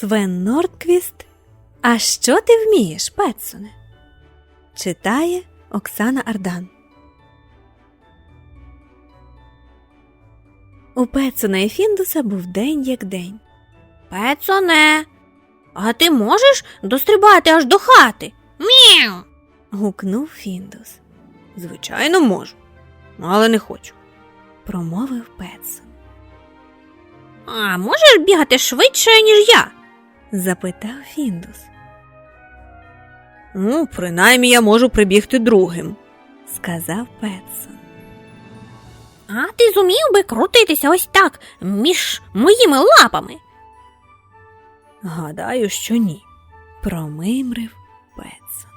Свен Нордквіст. А що ти вмієш, Петсоне? Читає Оксана Ардан. У Петсона і Фіндуса був день як день. Пецоне, а ти можеш дострибати аж до хати? Мяу. Гукнув Фіндус. Звичайно, можу, але не хочу. Промовив Петсон. А можеш бігати швидше, ніж я? Запитав Фіндус. Ну, принаймні я можу прибігти другим. Сказав Петсон. А ти зумів би крутитися ось так між моїми лапами? Гадаю, що ні. Промимрив Петсон.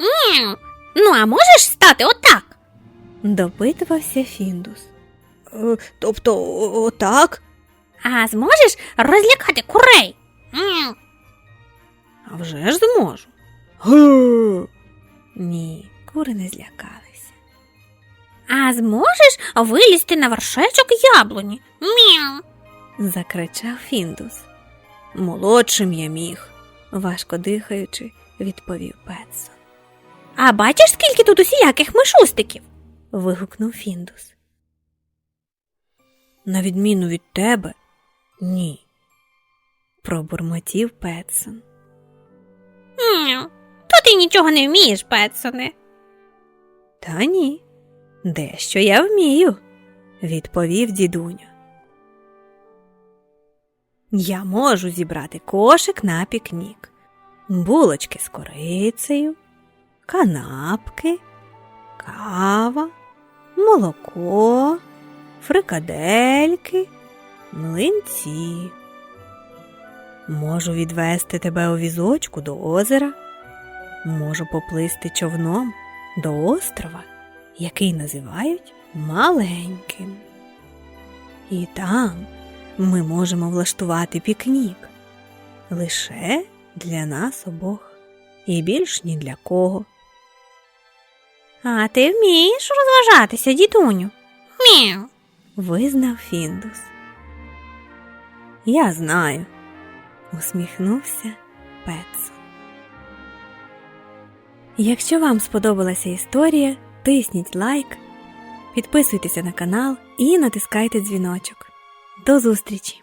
Мяу. Ну, а можеш стати отак? Допитувався Фіндус. Е, тобто, отак? А зможеш розлякати курей? А вже ж зможу. Гу. Ні, кури не злякалися. А зможеш вилізти на вершечок яблуні? Мяу. Закричав Фіндус, Молодшим я міг. важко дихаючи, відповів Петсон. А бачиш, скільки тут усіляких мишустиків? Вигукнув Фіндус. На відміну від тебе, ні. Пробурмотів Петсон. Мяу. То ти нічого не вмієш, Петсоне. Та ні. Дещо я вмію, відповів дідуня. Я можу зібрати кошик на пікнік, булочки з корицею, канапки, кава, молоко, фрикадельки, млинці. Можу відвести тебе у візочку до озера, можу поплисти човном до острова, який називають маленьким. І там ми можемо влаштувати пікнік лише для нас обох і більш ні для кого. А ти вмієш розважатися, дідуню? Мяу. Визнав Фіндус. Я знаю, усміхнувся Петсон. Якщо вам сподобалася історія, тисніть лайк, підписуйтеся на канал і натискайте дзвіночок. До зустрічі!